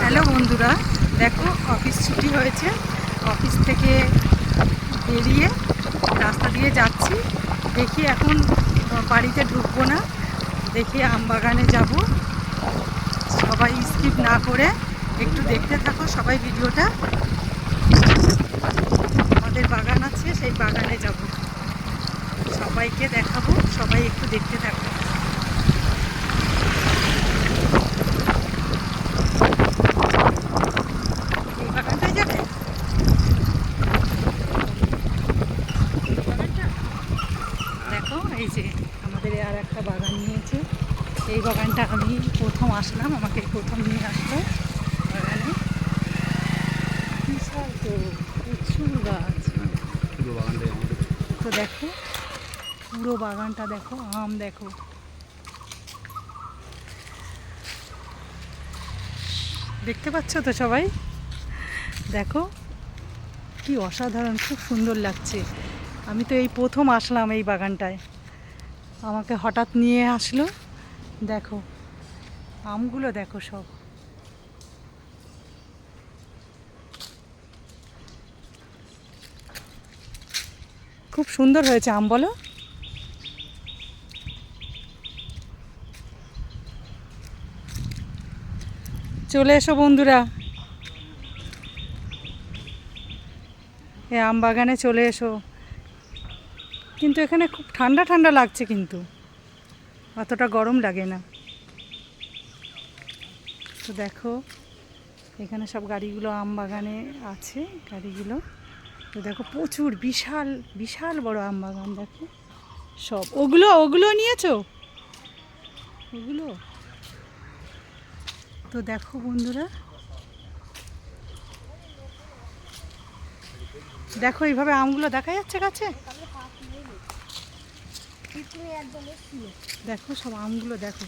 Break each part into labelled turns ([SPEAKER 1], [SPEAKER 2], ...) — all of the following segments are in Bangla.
[SPEAKER 1] হ্যালো বন্ধুরা, দেখো অফিস ছুটি হয়েছে। অফিস থেকে বেরিয়ে রাস্তা দিয়ে যাচ্ছি। দেখি এখন বাড়িতে ঢুকবো না, দেখি আম বাগানে যাব। সবাই স্কিপ না করে একটু দেখতে থাকো সবাই ভিডিওটা। আমাদের বাগান আছে, সেই বাগানে যাব। সবাইকে দেখাবো, সবাই একটু দেখতে থাকো এই বাগানটায় যাবে এই বাগানটা? দেখো এই যে আমাদের আর একটা বাগান নিয়েছে। এই বাগানটা আমি প্রথম আসলাম আমাকে প্রথম নিয়ে আসলো বাগানে। বিশাল তো প্রচুর গাছ। তো দেখো পুরো বাগানটা দেখো আম দেখো। দেখতে পাচ্ছ তো সবাই? দেখো কি অসাধারণ খুব সুন্দর লাগছে। আমি তো এই প্রথম আসলাম এই বাগানটায়। আমাকে হঠাৎ নিয়ে আসলো। দেখো, আমগুলো দেখো সব। খুব সুন্দর হয়েছে আম, বলো। চলে এসো বন্ধুরা। এ আম বাগানে চলে এসো। কিন্তু এখানে খুব ঠান্ডা ঠান্ডা লাগছে কিন্তু। অতটা গরম লাগে না। তো দেখো, এখানে সব গাড়িগুলো আম বাগানে আছে, গাড়িগুলো। তো দেখো, প্রচুর বিশাল বিশাল বড় আম বাগান, দেখো। সব, ওগুলো ওগুলো নিয়েছো? ওগুলো? তো দেখো বন্ধুরা। দেখো এইভাবে আমগুলো দেখা যাচ্ছে কাছে দেখো সব আমগুলো দেখো।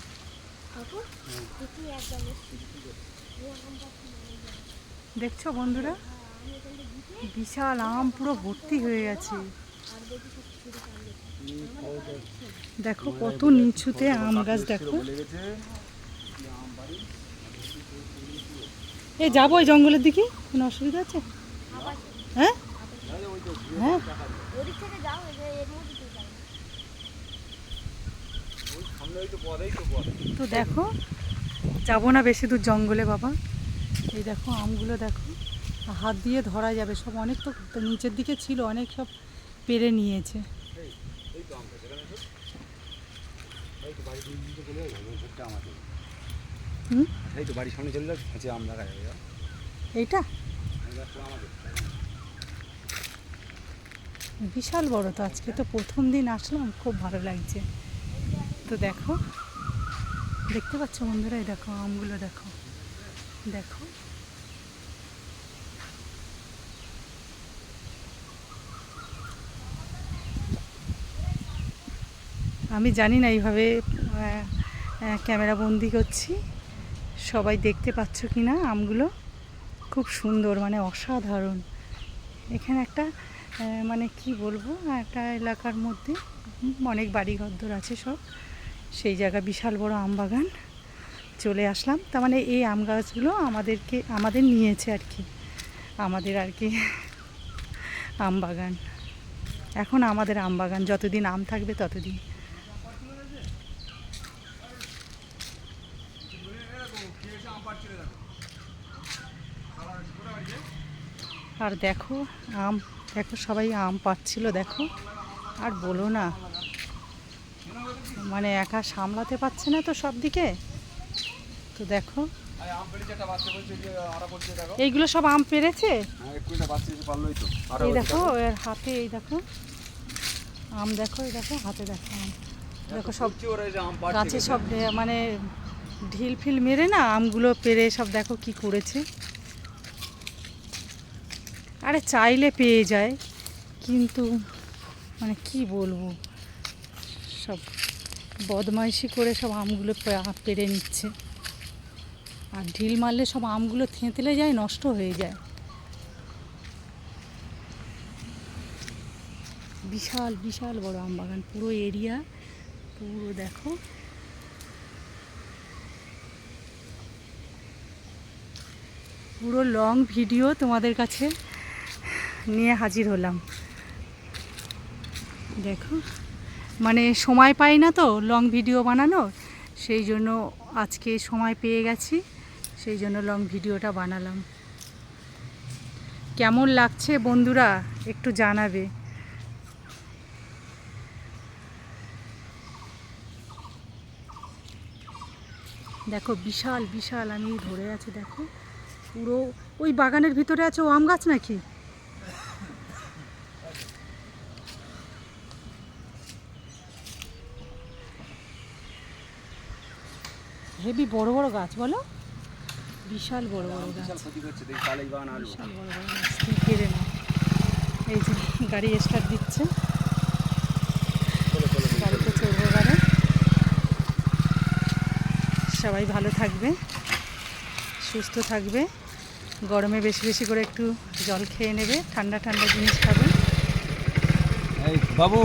[SPEAKER 1] দেখছ বন্ধুরা? বিশাল আম পুরো ভর্তি হয়ে গেছে। দেখো কত নিচুতে আম গাছ দেখো। এই যাব ওই জঙ্গলের দিকে? কোনো অসুবিধা আছে? হ্যাঁ? হ্যাঁ? তো দেখো, যাব না বেশি দূর জঙ্গলে, বাবা। এই দেখো, আমগুলো দেখো। হাত দিয়ে ধরা যাবে সব, অনেক তো নিচের দিকে ছিল, অনেক সব পেরে নিয়েছে। এইটা? বিশাল বড় তো, আজকে তো প্রথম দিন আসলাম, খুব ভালো লাগছে। তো দেখো, দেখতে পাচ্ছ বন্ধুরা, এই দেখো আমগুলো দেখো দেখো। আমি জানি না এইভাবে ক্যামেরা বন্দি করছি। সবাই দেখতে পাচ্ছ কি না আমগুলো? খুব সুন্দর মানে অসাধারণ। এখানে একটা মানে কি বলব, একটা এলাকার মধ্যে অনেক বাড়ি ঘরদোর আছে সব। সেই জায়গা বিশাল বড় আম বাগান। চলে আসলাম। তার মানে এই আম গাছগুলো আমাদেরকে, আমাদের নিয়েছে আর কি। আমাদের আর কি আম বাগান। এখন আমাদের আম বাগান। যতদিন আম থাকবে ততদিন। আর দেখো, আম, দেখো সবাই আম পাচ্ছিল, দেখো। আর বলো না। মানে একা সামলাতে পারছে না তো সব দিকে? তো দেখো। এইগুলো সব আম পেরেছে
[SPEAKER 2] হ্যাঁ
[SPEAKER 1] এই দেখো এর হাতে এই দেখো। আম দেখো এই দেখো হাতে দেখো আম। দেখো সব গাছে সব মানে ঢিল ফিল মেরে না আমগুলো পেরে সব দেখো কি করেছে। আরে চাইলে পেয়ে যায় কিন্তু মানে কি বলব? সব বদমাইশি করে সব আমগুলো পেরে নিচ্ছে। আর ঢিল মারলে সব আমগুলো থেঁতলে যায়, নষ্ট হয়ে যায়। বিশাল বিশাল বড় আম বাগান। পুরো এরিয়া, পুরো দেখো। পুরো লং ভিডিও তোমাদের কাছে নিয়ে হাজির হলাম। দেখো। মানে সময় পাই না তো লং ভিডিও বানানোর সেই জন্য আজকে সময় পেয়ে গেছি, সেই জন্য লং ভিডিওটা বানালাম। কেমন লাগছে বন্ধুরা, একটু জানাবে। দেখো, বিশাল বিশাল, আমি ধরে আছি, দেখো, পুরো, ওই বাগানের ভিতরে আছে ও আম গাছ নাকি? হেভি বড় বড় গাছ বলো? বিশাল বড় বড় গাছ।
[SPEAKER 2] বিশাল
[SPEAKER 1] বড় বড় তুমি পেরে এই যে গাড়ি স্টার্ট দিচ্ছে। গাড়িতে চড়বো এবারে। সবাই ভালো থাকবে সুস্থ থাকবে। গরমে বেশি বেশি করে একটু জল খেয়ে নেবে ঠান্ডা ঠান্ডা জিনিস খাবে।
[SPEAKER 2] বাবু!